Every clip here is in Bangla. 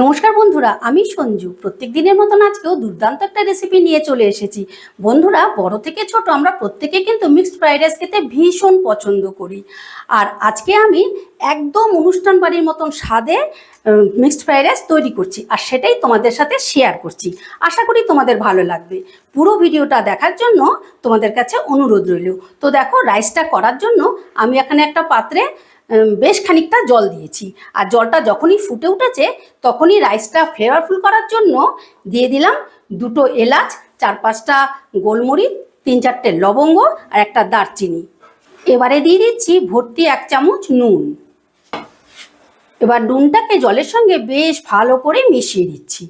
নমস্কার বন্ধুরা, আমি সঞ্জু। প্রত্যেক দিনের মতন আজকেও দুর্দান্ত একটা রেসিপি নিয়ে চলে এসেছি। বন্ধুরা, বড় থেকে ছোট আমরা প্রত্যেকে কিন্তু মিক্সড ফ্রাইড রাইস খেতে ভীষণ পছন্দ করি। আর আজকে আমি একদম অনুষ্ঠান বাড়ির মতন স্বাদে মিক্সড ফ্রাইড রাইস তৈরি করছি। আর সেটাই তোমাদের সাথে শেয়ার করছি। আশা করি তোমাদের ভালো লাগবে। পুরো ভিডিওটা দেখার জন্য তোমাদের কাছে অনুরোধ রইল। তো দেখো রাইসটা করার জন্য আমি এখানে একটা পাত্রে বেশ খানিকটা জল দিয়েছি। আর জলটা যখনই ফুটে উঠেছে, তখনই রাইসটা ফ্লেভারফুল করার জন্য দিয়ে দিলাম দুটো এলাচ, চার পাঁচটা গোলমরিচ, তিন চারটে লবঙ্গ আর একটা দারচিনি। এবারে দিয়ে দিচ্ছি ভর্তি এক চামচ নুন। এবার নুনটাকে জলের সঙ্গে বেশ ভালো করে মিশিয়ে দিচ্ছি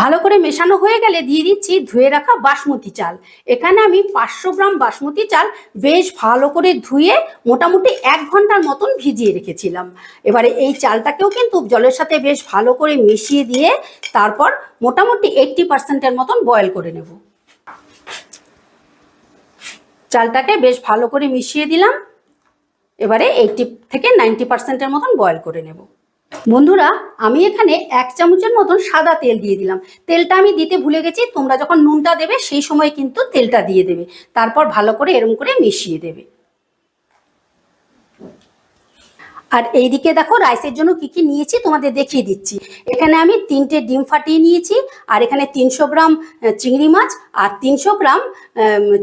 ভালো করে মেশানো হয়ে গেলে দিয়ে দিচ্ছি ধুয়ে রাখা বাসমতি চাল। এখানে আমি পাঁচশো গ্রাম বাসমতি চাল বেশ ভালো করে ধুয়ে মোটামুটি এক ঘণ্টার মতন ভিজিয়ে রেখেছিলাম। এবারে এই চালটাকেও কিন্তু জলের সাথে বেশ ভালো করে মিশিয়ে দিয়ে তারপর মোটামুটি এইট্টি পার্সেন্টের মতন বয়েল করে নেব। চালটাকে বেশ ভালো করে মিশিয়ে দিলাম। এবারে এইটটি থেকে নাইনটি পার্সেন্টের মতন বয়েল করে নেব। বন্ধুরা, আমি এখানে এক চামচের মতন সাদা তেল দিয়ে দিলাম। তেলটা আমি দিতে ভুলে গেছি, তোমরা যখন নুনটা দেবে সেই সময় কিন্তু তেলটা দিয়ে দেবে। তারপর ভালো করে এরম করে মিশিয়ে দেবে। আর এইদিকে দেখো, রাইসের জন্য কি কি নিয়েছি তোমাদের দেখিয়ে দিচ্ছি। এখানে আমি তিনটে ডিম ফাটিয়ে নিয়েছি, আর এখানে তিনশো গ্রাম চিংড়ি মাছ আর তিনশো গ্রাম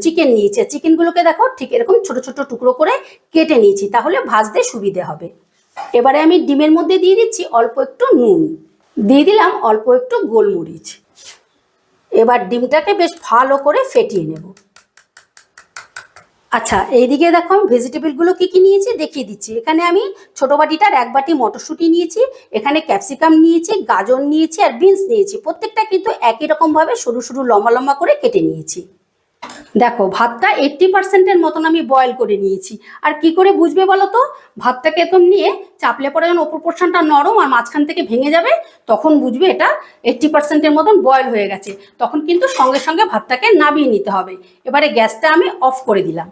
চিকেন নিয়েছি। চিকেনগুলোকে দেখো ঠিক এরকম ছোট ছোট টুকরো করে কেটে নিয়েছি, তাহলে ভাজতে সুবিধে হবে। এবারে আমি ডিমের মধ্যে দিয়ে দিচ্ছি অল্প একটু নুন। দিয়ে দিলাম অল্প একটু গোলমরিচ। এবার ডিমটাকে বেশ ভালো করে ফেটিয়ে নেব। আচ্ছা এইদিকে দেখো আমি ভেজিটেবলগুলো কী কী নিয়েছি দেখিয়ে দিচ্ছি। এখানে আমি ছোটো বাটিটার এক বাটি মটরশুঁটি নিয়েছি, এখানে ক্যাপসিকাম নিয়েছি, গাজর নিয়েছি আর বিনস নিয়েছি। প্রত্যেকটা কিন্তু একই রকমভাবে সরু সরু লম্বা লম্বা করে কেটে নিয়েছি। দেখো, ভাতটা এইট্টি পার্সেন্টের মতন আমি বয়েল করে নিয়েছি। আর কি করে বুঝবে বলো তো? ভাতটাকে একদম নিয়ে চাপলে পরে যখন ওপর পোর্শনটা নরম আর মাঝখান থেকে ভেঙে যাবে, তখন বুঝবে এটা এইট্টি পার্সেন্টের মতন বয়েল হয়ে গেছে। তখন কিন্তু সঙ্গে সঙ্গে ভাতটাকে নামিয়ে নিতে হবে। এবারে গ্যাসটা আমি অফ করে দিলাম।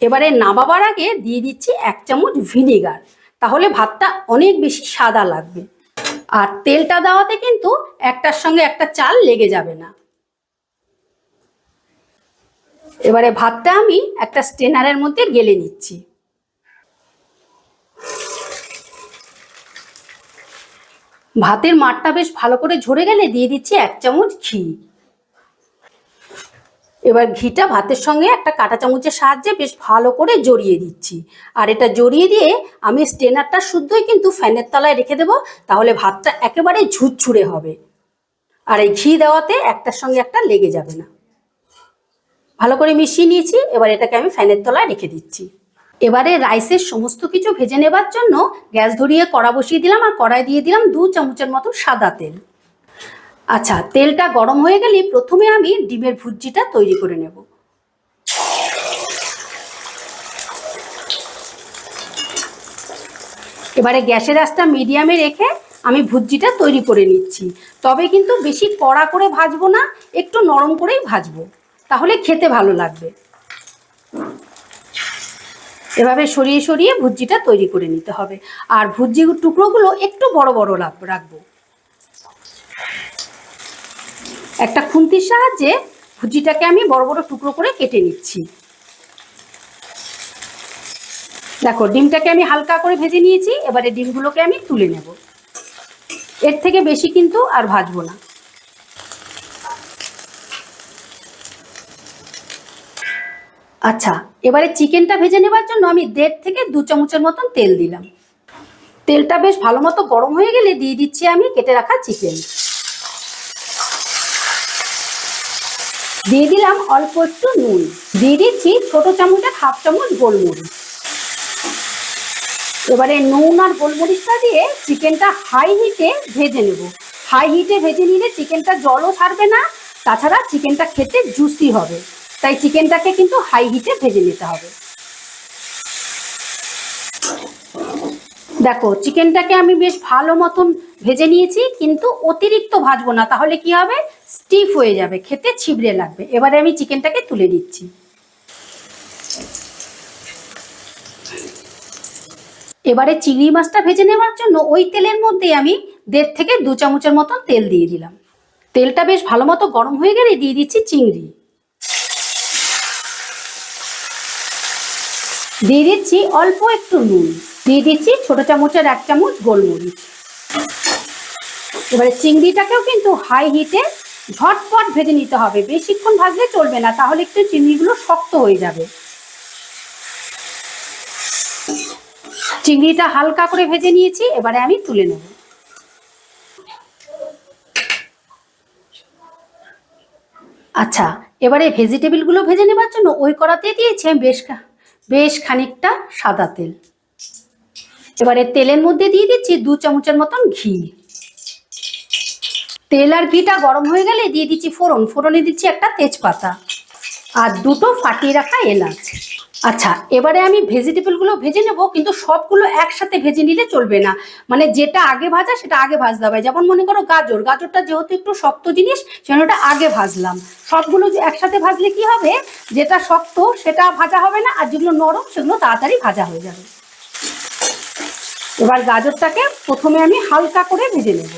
এবারে নামাবার আগে দিয়ে দিচ্ছি এক চামচ ভিনেগার তাহলে ভাতটা অনেক বেশি সাদা লাগবে। আর তেলটা দেওয়াতে কিন্তু একটার সঙ্গে একটা চাল লেগে যাবে না। এবারে ভাতটা আমি একটা স্টেনারের মধ্যে গেলে নিচ্ছি। ভাতের মাঠটা বেশ ভালো করে ঝরে গেলে দিয়ে দিচ্ছি এক চামচ ঘি। এবার ঘিটা ভাতের সঙ্গে একটা কাঁটা চামচের সাহায্যে বেশ ভালো করে জড়িয়ে দিচ্ছি। আর এটা জড়িয়ে দিয়ে আমি স্টেনারটা শুদ্ধই কিন্তু ফ্যানের তলায় রেখে দেবো, তাহলে ভাতটা একেবারে ঝুরঝুরে হবে। আর এই ঘি দেওয়াতে একটার সঙ্গে একটা লেগে যাবে না। ভালো করে মিশিয়ে নিয়েছি, এবার এটাকে আমি ফ্যানের তলায় রেখে দিচ্ছি। এবারে রাইসের সমস্ত কিছু ভেজে নেবার জন্য গ্যাস ধরিয়ে কড়া বসিয়ে দিলাম আর কড়াই দিয়ে দিলাম দু চামচের মতো সাদা তেল। আচ্ছা তেলটা গরম হয়ে গেলে প্রথমে আমি ডিমের ভুজিটা তৈরি করে নেব। এবারে গ্যাসের আঁচটা মিডিয়ামে রেখে আমি ভুজিটা তৈরি করে নিচ্ছি। তবে কিন্তু বেশি কড়া করে ভাজবো না, একটু নরম করেই ভাজবো। তাহলে খেতে ভালো লাগবে। এভাবে সরিয়ে সরিয়ে ভুজিটা তৈরি করে নিতে হবে। আর ভুজি টুকরোগুলো একটু বড় বড় রাখ- রাখব। একটা খুন্তির সাহায্যে ভুজিটাকে আমি বড় বড় টুকরো করে কেটে নিচ্ছি। দেখো, ডিমটাকে আমি হালকা করে ভেজে নিয়েছি। এবারে ডিমগুলোকে আমি তুলে নেব। এর থেকে বেশি কিন্তু আর ভাজবো না। আচ্ছা এবারে চিকেনটা ভেজে নেবার জন্য আমি দেড় থেকে দু চামচের মতন তেল দিলাম। তেলটা বেশ ভালো মতো গরম হয়ে গেলে দিয়ে দিচ্ছি আমি কেটে রাখা চিকেন। দিয়ে দিলাম অল্প একটু নুন। দিয়ে দিচ্ছি ছোট চামচের হাফ চামচ গোলমরিচ। এবারে নুন আর গোলমরিচটা দিয়ে চিকেনটা হাই হিটে ভেজে নেব। হাই হিটে ভেজে নিলে চিকেনটা জলও ছাড়বে না, তাছাড়া চিকেনটা খেতে জুসি হবে। তাই চিকেনটাকে কিন্তু হাই হিটে ভেজে নিতে হবে। দেখো, চিকেনটাকে আমি বেশ ভালো মতন ভেজে নিয়েছি, কিন্তু অতিরিক্ত ভাজবো না, তাহলে কি হবে? স্টিফ হয়ে যাবে, খেতে ছিবড়ে লাগবে। এবারে আমি চিকেনটাকে তুলে দিচ্ছি এবারে চিংড়ি মাছটা ভেজে নেওয়ার জন্য ওই তেলের মধ্যে আমি দেড় থেকে দু চামচের মতন তেল দিয়ে দিলাম। তেলটা বেশ ভালো মতো গরম হয়ে গেলে দিয়ে দিচ্ছি চিংড়ি। দিয়ে দিচ্ছি অল্প একটু নুন। দিয়ে দিচ্ছি ছোট চামচের এক চামচ গোলমরিচ। এবারে চিংড়িটাকেও কিন্তু হাই হিটে ঝটপট ভেজে নিতে হবে। বেশিক্ষণ ভাজলে চলবে না, তাহলে একটু চিংড়িগুলো শক্ত হয়ে যাবে। চিংড়িটা হালকা করে ভেজে নিয়েছি, এবারে আমি তুলে নেব। আচ্ছা এবারে ভেজিটেবিলগুলো ভেজে নেবার জন্য ওই কড়াতে দিয়েছি আমি বেশ বেশ খানিকটা সাদা তেল। এবারে তেলের মধ্যে দিয়ে দিচ্ছি দু চামচের মতন ঘি। তেল আর ঘিটা গরম হয়ে গেলে দিয়ে দিচ্ছি ফোড়ন। ফোড়নে দিচ্ছি একটা তেজপাতা। আর দুটো ফাটিয়ে রাখা এলাচ। আচ্ছা এবারে আমি ভেজিটেবলগুলো ভেজে নেব, কিন্তু সবগুলো একসাথে ভেজে নিলে চলবে না। মানে যেটা আগে ভাজা, সেটা আগে ভাজতে হবে। যেমন মনে করো গাজর, গাজরটা যেহেতু একটু শক্ত জিনিস, সেজন্য ওটা আগে ভাজলাম। সবগুলো একসাথে ভাজলে কি হবে? যেটা শক্ত, সেটা ভাজা হবে না, আর যেগুলো নরম, সেগুলো তাড়াতাড়ি ভাজা হয়ে যাবে। এবার গাজরটাকে প্রথমে আমি হালকা করে ভেজে নেব।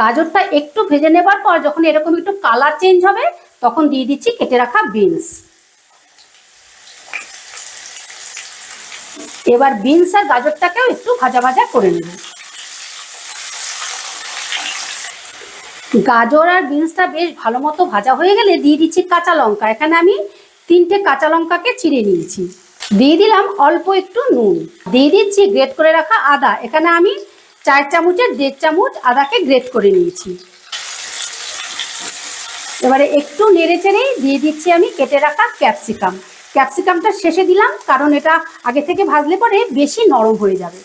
গাজরটা একটু ভেজে নেবার পর যখন এরকম একটু কালার চেঞ্জ হবে তখন দিয়ে দিচ্ছি কেটে রাখা বিনস। এবার বিনস আর গাজরটাকেও একটু ভাজা ভাজা করে নেব। গাজর আর বিনসটা বেশ ভালো মতো ভাজা হয়ে গেলে দিয়ে দিচ্ছি কাঁচা লঙ্কা। এখানে আমি তিনটে কাঁচা লঙ্কাকে চিড়ে নিয়েছি। দিয়ে দিলাম অল্প একটু নুন। দিয়ে দিচ্ছি গ্রেট করে রাখা আদা। এখানে আমি চার চামচের দেড় চামচ আদাকে গ্রেট করে নিয়েছি। এবারে একটু নেড়ে চেড়ে দিয়ে দিচ্ছি আমি কেটে রাখা ক্যাপসিকাম। ক্যাপসিকামটা শেষে দিলাম, কারণ এটা আগে থেকে ভাজলে পরে বেশি নরম হয়ে যাবে।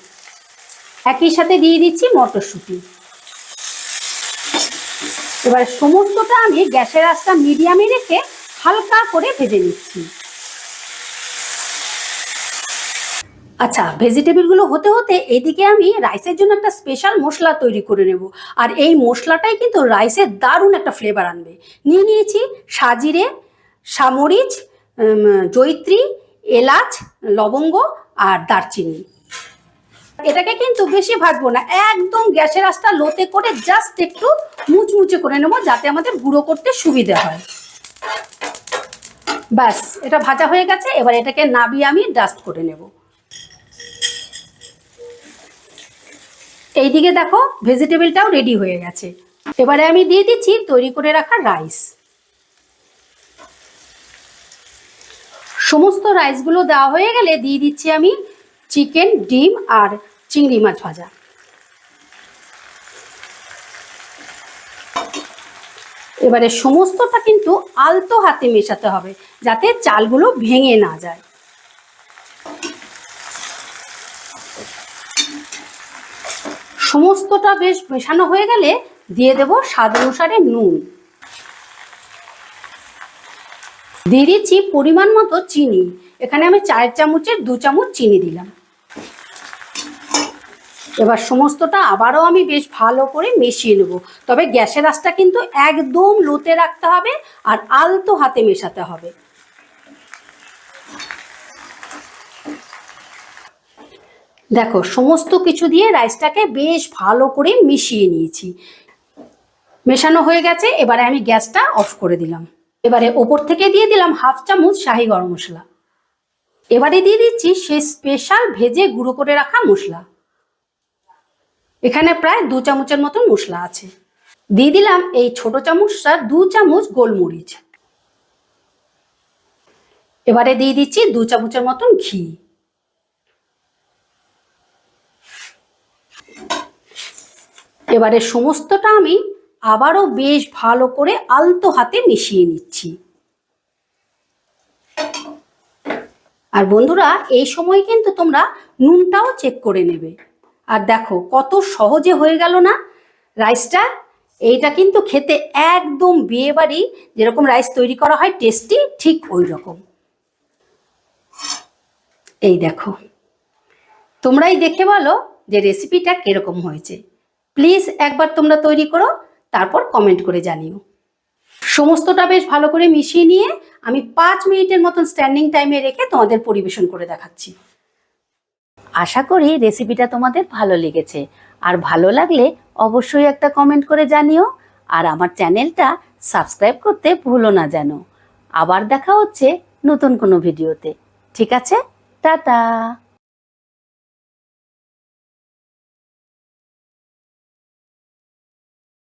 একই সাথে দিয়ে দিচ্ছি মটরশুঁটি। এবার সমস্তটা আমি গ্যাসের আঁচটা মিডিয়ামে রেখে হালকা করে ভেজে নিচ্ছি। আচ্ছা ভেজিটেবলগুলো হতে হতে এদিকে আমি রাইসের জন্য একটা স্পেশাল মশলা তৈরি করে নেব। আর এই মশলাটাই কিন্তু রাইসের দারুণ একটা ফ্লেভার আনবে। নিয়ে নিয়েছি সাজিরে সামরিচ উম, জয়িত্রী এলাচ লবঙ্গ আর দারচিনি। এটাকে কিন্তু বেশি ভাজবো না একদম গ্যাসের আঁচটা লোতে করে জাস্ট একটু মুচমুচে করে নেব যাতে আমাদের গুঁড়ো করতে সুবিধা হয়। ব্যাস এটা ভাজা হয়ে গেছে এবার এটাকে নাবিয়ে আমি ডাস্ট করে নেব। এইদিকে দেখো ভেজিটেবলটাও রেডি হয়ে গেছে। এবারে আমি দিয়ে দিচ্ছি তৈরি করে রাখা রাইস সমস্ত রাইসগুলো দেওয়া হয়ে গেলে দিয়ে দিচ্ছি আমি চিকেন ডিম আর চিংড়ি মাছ ভাজা। এবারে সমস্তটা কিন্তু আলতো হাতে মেশাতে হবে, যাতে চালগুলো ভেঙে না যায়। সমস্তটা বেশ মেশানো হয়ে গেলে দিয়ে দেব স্বাদ অনুসারে নুন। দিয়ে দিচ্ছি পরিমাণ মতো চিনি। এখানে আমি চার চামচের দু চামচ চিনি দিলাম। এবার সমস্তটা আবারও আমি বেশ ভালো করে মিশিয়ে নেব। তবে গ্যাসের আঁচটা কিন্তু একদম লোতে রাখতে হবে আর আলতো হাতে মেশাতে হবে। দেখো, সমস্ত কিছু দিয়ে রাইসটাকে বেশ ভালো করে মিশিয়ে নিয়েছি। মেশানো হয়ে গেছে, এবারে আমি গ্যাসটা অফ করে দিলাম। এবারে ওপর থেকে দিয়ে দিলাম হাফ চামচ শাহি গরম মশলা। এবারে দিয়ে দিচ্ছি সেই স্পেশাল ভেজে গুঁড়ো করে রাখা মশলা। এখানে প্রায় দু চামচের মতন মশলা আছে। দিয়ে দিলাম এই ছোট চামচটা দু চামচ গোলমরিচ। এবারে দিয়ে দিচ্ছি দু চামচের মতন ঘি। এবারে সমস্তটা আমি আবারও বেশ ভালো করে আলতো হাতে মিশিয়ে নিচ্ছি। আর বন্ধুরা, এই সময় কিন্তু তোমরা নুনটাও চেক করে নেবে। আর দেখো, কত সহজে হয়ে গেল না রাইসটা এইটা কিন্তু খেতে একদম বিয়ে বাড়ি যেরকম রাইস তৈরি করা হয় টেস্টি ঠিক ওই রকম এই দেখো, তোমরাই দেখে বলো যে রেসিপিটা কীরকম হয়েছে। প্লিজ একবার তোমরা তৈরি করো, তারপর কমেন্ট করে জানিও। সমস্তটা বেশ ভালো করে মিশিয়ে নিয়ে আমি পাঁচ মিনিটের মতন স্ট্যান্ডিং টাইমে রেখে তোমাদের পরিবেশন করে দেখাচ্ছি। আশা করি রেসিপিটা তোমাদের ভালো লেগেছে। আর ভালো লাগলে অবশ্যই একটা কমেন্ট করে জানিও। আর আমার চ্যানেলটা সাবস্ক্রাইব করতে ভুলো না যেন আবার দেখা হচ্ছে নতুন কোনো ভিডিওতে ঠিক আছে? টাটা!